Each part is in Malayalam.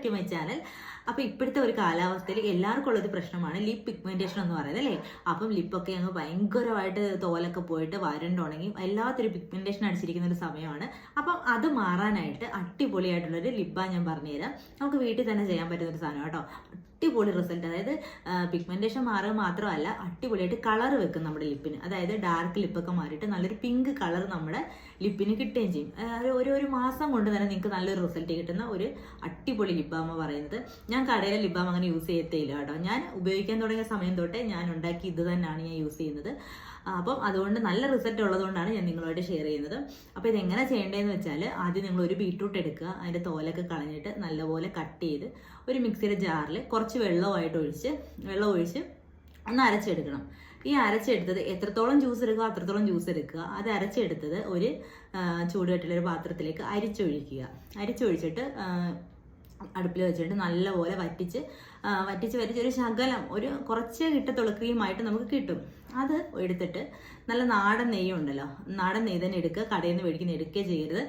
ബാക്ക് മൈ ചാനൽ അപ്പോൾ ഇപ്പോഴത്തെ ഒരു കാലാവസ്ഥയിൽ എല്ലാവർക്കും ഉള്ളൊരു പ്രശ്നമാണ് ലിപ് പിഗ്മെന്റേഷൻ എന്ന് പറയുന്നത് അല്ലേ? അപ്പം ലിപ്പൊക്കെ അങ്ങ് ഭയങ്കരമായിട്ട് തോലൊക്കെ പോയിട്ട് വരണ്ടുണങ്ങി എല്ലാത്തൊരു പിഗ്മെന്റേഷൻ അടിച്ചിരിക്കുന്ന ഒരു സമയമാണ്. അപ്പം അത് മാറാനായിട്ട് അടിപൊളിയായിട്ടുള്ളൊരു ലിപ്പാണ് ഞാൻ പറഞ്ഞുതരാം. നമുക്ക് വീട്ടിൽ തന്നെ ചെയ്യാൻ പറ്റുന്ന ഒരു സാധനം കേട്ടോ. അടിപൊളി റിസൾട്ട് അതായത് പിഗ്മെന്റേഷൻ മാറുക മാത്രമല്ല അടിപൊളിയായിട്ട് കളർ വെക്കും നമ്മുടെ ലിപ്പിന് അതായത് ഡാർക്ക് ലിപ്പൊക്കെ മാറിയിട്ട് നല്ലൊരു പിങ്ക് കളർ നമ്മുടെ ലിപ്പിന് കിട്ടുകയും ചെയ്യും. അതായത് ഒരു ഒരു മാസം കൊണ്ട് തന്നെ നിങ്ങൾക്ക് നല്ലൊരു റിസൾട്ട് കിട്ടുന്ന ഒരു അടിപൊളി ലിബാമ പറയുന്നത്. ഞാൻ കടയിലെ ലിബാം അങ്ങനെ യൂസ് ചെയ്യത്തേയില്ല കേട്ടോ. ഞാൻ ഉപയോഗിക്കാൻ തുടങ്ങിയ സമയം തൊട്ടേ ഞാൻ ഉണ്ടാക്കി ഇത് തന്നെയാണ് ഞാൻ യൂസ് ചെയ്യുന്നത്. അപ്പം അതുകൊണ്ട് നല്ല റിസൾട്ട് ഉള്ളതുകൊണ്ടാണ് ഞാൻ നിങ്ങളോട് ഷെയർ ചെയ്യുന്നത്. അപ്പോൾ ഇതെങ്ങനെ ചെയ്യേണ്ടതെന്ന് വെച്ചാൽ ആദ്യം നിങ്ങൾ ഒരു ബീട്രൂട്ട് എടുക്കുക അതിന്റെ തോലൊക്കെ കളഞ്ഞിട്ട് നല്ലപോലെ കട്ട് ചെയ്ത് ഒരു മിക്സിയുടെ ജാറിൽ കുറച്ച് വെള്ളമായിട്ട് ഒഴിച്ച് വെള്ളം ഒഴിച്ച് ഒന്ന് അരച്ചെടുക്കണം. ഈ അരച്ചെടുത്തത് എത്രത്തോളം ജ്യൂസ് എടുക്കുക അത്രത്തോളം ജ്യൂസ് എടുക്കുക. അത് അരച്ചെടുത്തത് ഒരു ചൂടുകെട്ടിലൊരു പാത്രത്തിലേക്ക് അരിച്ചൊഴിക്കുക. അരിച്ചൊഴിച്ചിട്ട് അടുപ്പിൽ വെച്ചിട്ട് നല്ലപോലെ വറ്റിച്ച് വറ്റിച്ച് വറ്റിച്ച് ഒരു ശകലം ഒരു കുറച്ച് കിട്ടത്തുള്ളൂ ക്രീമായിട്ട് നമുക്ക് കിട്ടും. അത് എടുത്തിട്ട് നല്ല നാടൻ നെയ്യ് ഉണ്ടല്ലോ നാടൻ നെയ്യ് തന്നെ എടുക്കുക. കടയിൽ നിന്ന് മേടിക്കുന്ന എടുക്കുകയും ചെയ്യരുത്.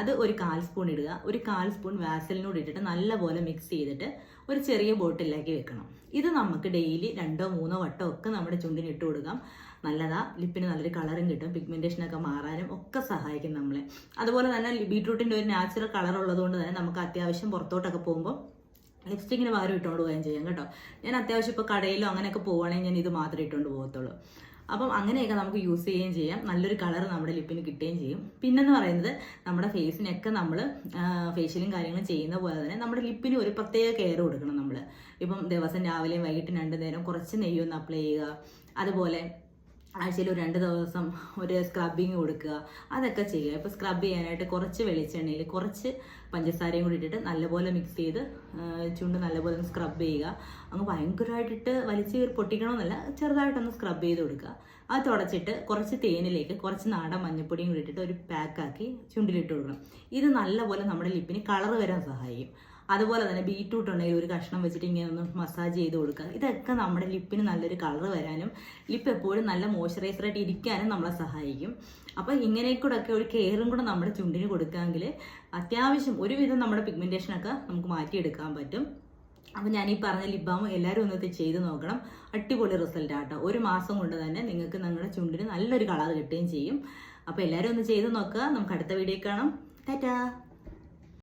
അത് ഒരു കാൽ സ്പൂൺ ഇടുക. ഒരു കാൽ സ്പൂൺ വാസലിനോട് ഇട്ടിട്ട് നല്ലപോലെ മിക്സ് ചെയ്തിട്ട് ഒരു ചെറിയ ബോട്ടിലാക്കി വെക്കണം. ഇത് നമുക്ക് ഡെയിലി രണ്ടോ മൂന്നോ വട്ടോ ഒക്കെ നമ്മുടെ ചുണ്ടിന് ഇട്ട് കൊടുക്കാം. നല്ലതാ ലിപ്പിന് നല്ലൊരു കളറും കിട്ടും. പിഗ്മെന്റേഷൻ ഒക്കെ മാറാനും ഒക്കെ സഹായിക്കും നമ്മളെ. അതുപോലെ തന്നെ ബീട്രൂട്ടിന്റെ ഒരു നാച്ചുറൽ കളർ ഉള്ളതുകൊണ്ട് തന്നെ നമുക്ക് അത്യാവശ്യം പുറത്തോട്ടൊക്കെ പോകുമ്പോൾ ലിപ്സ്റ്റിക്കിന് പകരം ഇട്ടുകൊണ്ട് പോവുകയും ചെയ്യാം കേട്ടോ. ഞാൻ അത്യാവശ്യം ഇപ്പോൾ കടയിലോ അങ്ങനെയൊക്കെ പോവുകയാണെങ്കിൽ ഞാൻ ഇത് മാത്രമേ ഇട്ടുകൊണ്ട് പോകത്തുള്ളൂ. അപ്പം അങ്ങനെയൊക്കെ നമുക്ക് യൂസ് ചെയ്യുകയും ചെയ്യാം. നല്ലൊരു കളർ നമ്മുടെ ലിപ്പിന് കിട്ടുകയും ചെയ്യും. പിന്നെന്ന് പറയുന്നത് നമ്മുടെ ഫേസിനൊക്കെ നമ്മൾ ഫേഷ്യലും കാര്യങ്ങളും ചെയ്യുന്ന പോലെ തന്നെ നമ്മുടെ ലിപ്പിന് ഒരു പ്രത്യേക കെയർ കൊടുക്കണം നമ്മൾ ഇപ്പം ദിവസം രാവിലെയും വൈകിട്ടും രണ്ട് നേരം കുറച്ച് നെയ്യൊന്ന് അപ്ലൈ ചെയ്യുക. അതുപോലെ ആഴ്ചയിൽ ഒരു രണ്ട് ദിവസം ഒരു സ്ക്രബിങ് കൊടുക്കുക. അതൊക്കെ ചെയ്യുക. ഇപ്പോൾ സ്ക്രബ് ചെയ്യാനായിട്ട് കുറച്ച് വെളിച്ചെണ്ണയിൽ കുറച്ച് പഞ്ചസാരയും കൂടി ഇട്ടിട്ട് നല്ലപോലെ മിക്സ് ചെയ്ത് ചുണ്ട് നല്ലപോലെ ഒന്ന് സ്ക്രബ് ചെയ്യുക. അങ്ങ് ഭയങ്കരമായിട്ടിട്ട് വലിച്ച് പൊട്ടിക്കണമെന്നല്ല ചെറുതായിട്ടൊന്ന് സ്ക്രബ് ചെയ്ത് കൊടുക്കുക. അത് തുടച്ചിട്ട് കുറച്ച് തേനിലേക്ക് കുറച്ച് നാടൻ മഞ്ഞപ്പൊടിയും കൂടി ഇട്ടിട്ട് ഒരു പാക്കാക്കി ചുണ്ടിലിട്ട് കൊടുക്കണം. ഇത് നല്ലപോലെ നമ്മുടെ ലിപ്പിന് കളർ വരാൻ സഹായിക്കും. അതുപോലെ തന്നെ ബീറ്റ്റൂട്ട് ഉണ്ടെങ്കിൽ ഒരു കഷ്ണം വെച്ചിട്ട് ഇങ്ങനെ ഒന്ന് മസാജ് ചെയ്ത് കൊടുക്കുക. ഇതൊക്കെ നമ്മുടെ ലിപ്പിന് നല്ലൊരു കളർ വരാനും ലിപ്പ് എപ്പോഴും നല്ല മോയ്സ്ചറൈസറായിട്ട് ഇരിക്കാനും നമ്മളെ സഹായിക്കും. അപ്പോൾ ഇങ്ങനെ കൂടെ ഒക്കെ ഒരു കെയറും കൂടെ നമ്മുടെ ചുണ്ടിന് കൊടുക്കാമെങ്കിൽ അത്യാവശ്യം ഒരുവിധം നമ്മുടെ പിഗ്മെന്റേഷനൊക്കെ നമുക്ക് മാറ്റിയെടുക്കാൻ പറ്റും. അപ്പോൾ ഞാൻ ഈ പറഞ്ഞ ലിബാം എല്ലാവരും ഒന്ന് ഇത് ചെയ്ത് നോക്കണം. അടിപൊളി റിസൾട്ട് ആട്ടോ. ഒരു മാസം കൊണ്ട് തന്നെ നിങ്ങൾക്ക് നിങ്ങളുടെ ചുണ്ടിന് നല്ലൊരു കളർ കിട്ടുകയും ചെയ്യും. അപ്പോൾ എല്ലാവരും ഒന്ന് ചെയ്ത് നോക്കുക. നമുക്ക് അടുത്ത വീഡിയോ കാണാം. ടാറ്റാ!